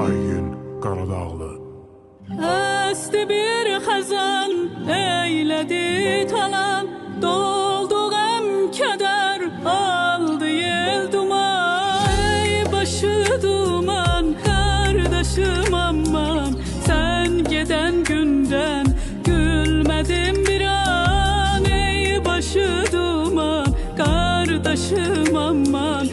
Aygün Karadağlı. Östü bir hazan Duman kardeşim aman. Sen giden günden gülmedim bir an Ey başı duman. Kardeşim aman